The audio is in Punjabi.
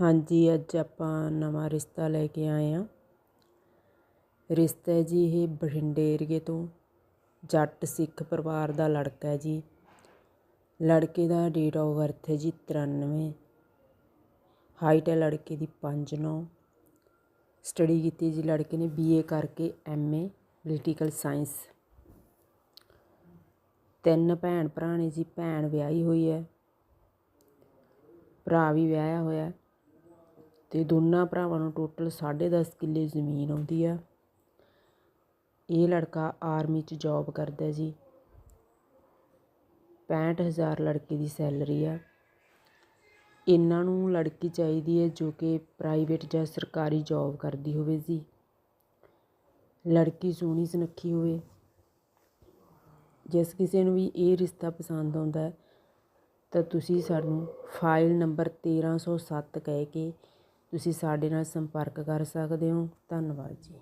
ਹਾਂਜੀ, ਅੱਜ ਆਪਾਂ ਨਵਾਂ ਰਿਸ਼ਤਾ ਲੈ ਕੇ ਆਏ ਆ ਰਿਸ਼ਤਾ ਹੈ ਜੀ ਇਹ ਬਠਿੰਡੇ ਏਰੀਏ ਤੋਂ ਜੱਟ ਸਿੱਖ ਪਰਿਵਾਰ ਦਾ ਲੜਕਾ ਹੈ ਜੀ। ਲੜਕੇ ਦਾ ਡੇਟ ਆਫ ਬਰਥ ਹੈ ਜੀ 93 ਹਾਈਟ ਹੈ ਲੜਕੇ ਦੀ 5'9 ਸਟੱਡੀ ਕੀਤੀ ਜੀ, ਲੜਕੇ ਨੇ ਬੀਏ ਕਰਕੇ ਐਮਏ ਪੋਲੀਟੀਕਲ ਸਾਇੰਸ ਤਿੰਨ ਭੈਣ ਭਰਾ ਨੇ ਜੀ, ਭੈਣ ਵਿਆਹੀ ਹੋਈ ਹੈ। ਭਰਾ ਵੀ ਵਿਆਹਿਆ ਹੋਇਆ ਤੇ ਦੋਨਾਂ ਭਰਾਵਾਂ ਨੂੰ ਟੋਟਲ 10.5 ਕਿੱਲੇ ਜ਼ਮੀਨ ਆਉਂਦੀ ਆ। ਇਹ ਲੜਕਾ ਆਰਮੀ 'ਚ ਜੌਬ ਕਰਦਾ ਜੀ। 65000 ਲੜਕੇ ਦੀ ਸੈਲਰੀ ਆ। ਇਹਨਾਂ ਨੂੰ ਲੜਕੀ ਚਾਹੀਦੀ ਹੈ ਜੋ ਕਿ ਪ੍ਰਾਈਵੇਟ ਜਾਂ ਸਰਕਾਰੀ ਜੌਬ ਕਰਦੀ ਹੋਵੇ ਜੀ। ਲੜਕੀ ਸੋਹਣੀ ਸੁਨੱਖੀ ਹੋਵੇ। ਜਿਸ ਕਿਸੇ ਨੂੰ ਵੀ ਇਹ ਰਿਸ਼ਤਾ ਪਸੰਦ ਆਉਂਦਾ ਹੈ, ਤਾਂ ਤੁਸੀਂ ਸਾਨੂੰ ਫਾਈਲ ਨੰਬਰ 1307 ਕਹਿ ਕੇ ਤੁਸੀਂ ਸਾਡੇ ਨਾਲ ਸੰਪਰਕ ਕਰ ਸਕਦੇ ਹੋ। ਧੰਨਵਾਦ ਜੀ।